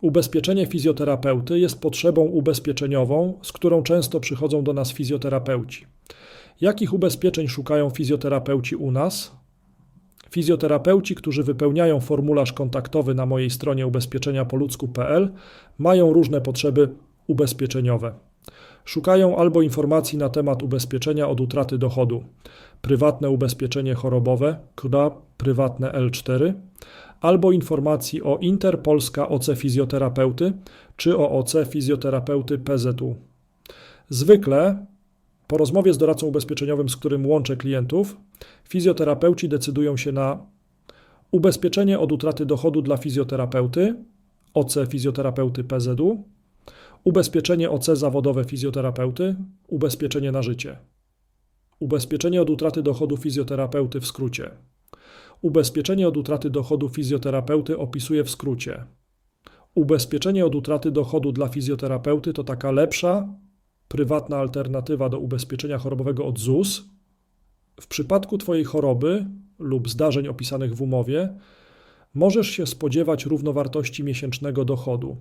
Ubezpieczenie fizjoterapeuty jest potrzebą ubezpieczeniową, z którą często przychodzą do nas fizjoterapeuci. Jakich ubezpieczeń szukają fizjoterapeuci u nas? Fizjoterapeuci, którzy wypełniają formularz kontaktowy na mojej stronie ubezpieczeniapoludzku.pl, mają różne potrzeby ubezpieczeniowe. Szukają albo informacji na temat ubezpieczenia od utraty dochodu, prywatne ubezpieczenie chorobowe, KRA prywatne L4, albo informacji o Interpolska OC fizjoterapeuty czy o OC fizjoterapeuty PZU. Zwykle po rozmowie z doradcą ubezpieczeniowym, z którym łączę klientów, fizjoterapeuci decydują się na ubezpieczenie od utraty dochodu dla fizjoterapeuty, OC fizjoterapeuty PZU, ubezpieczenie OC zawodowe fizjoterapeuty, ubezpieczenie na życie, ubezpieczenie od utraty dochodu fizjoterapeuty w skrócie. Ubezpieczenie od utraty dochodu fizjoterapeuty opisuje w skrócie. Ubezpieczenie od utraty dochodu dla fizjoterapeuty to taka lepsza, prywatna alternatywa do ubezpieczenia chorobowego od ZUS. W przypadku Twojej choroby lub zdarzeń opisanych w umowie, możesz się spodziewać równowartości miesięcznego dochodu,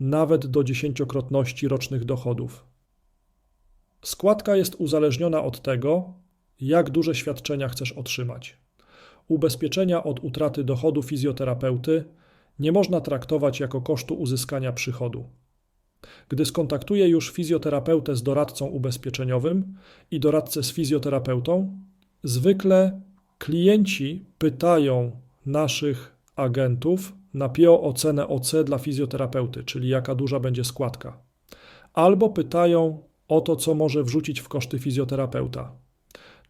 nawet do dziesięciokrotności rocznych dochodów. Składka jest uzależniona od tego, jak duże świadczenia chcesz otrzymać. Ubezpieczenia od utraty dochodu fizjoterapeuty nie można traktować jako kosztu uzyskania przychodu. Gdy skontaktuję już fizjoterapeutę z doradcą ubezpieczeniowym i doradcę z fizjoterapeutą, zwykle klienci pytają naszych agentów na PIO o cenę OC dla fizjoterapeuty, czyli jaka duża będzie składka. Albo pytają o to, co może wrzucić w koszty fizjoterapeuta.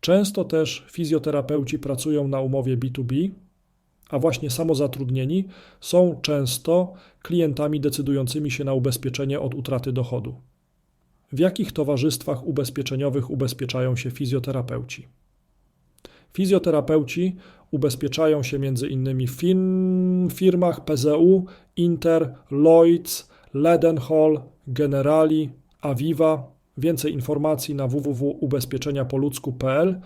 Często też fizjoterapeuci pracują na umowie B2B, a właśnie samozatrudnieni są często klientami decydującymi się na ubezpieczenie od utraty dochodu. W jakich towarzystwach ubezpieczeniowych ubezpieczają się fizjoterapeuci? Fizjoterapeuci ubezpieczają się innymi w firm, firmach PZU, Inter, Lloyds, Ledenhall, Generali, Aviva. Więcej informacji na www.ubezpieczeniapoludzku.pl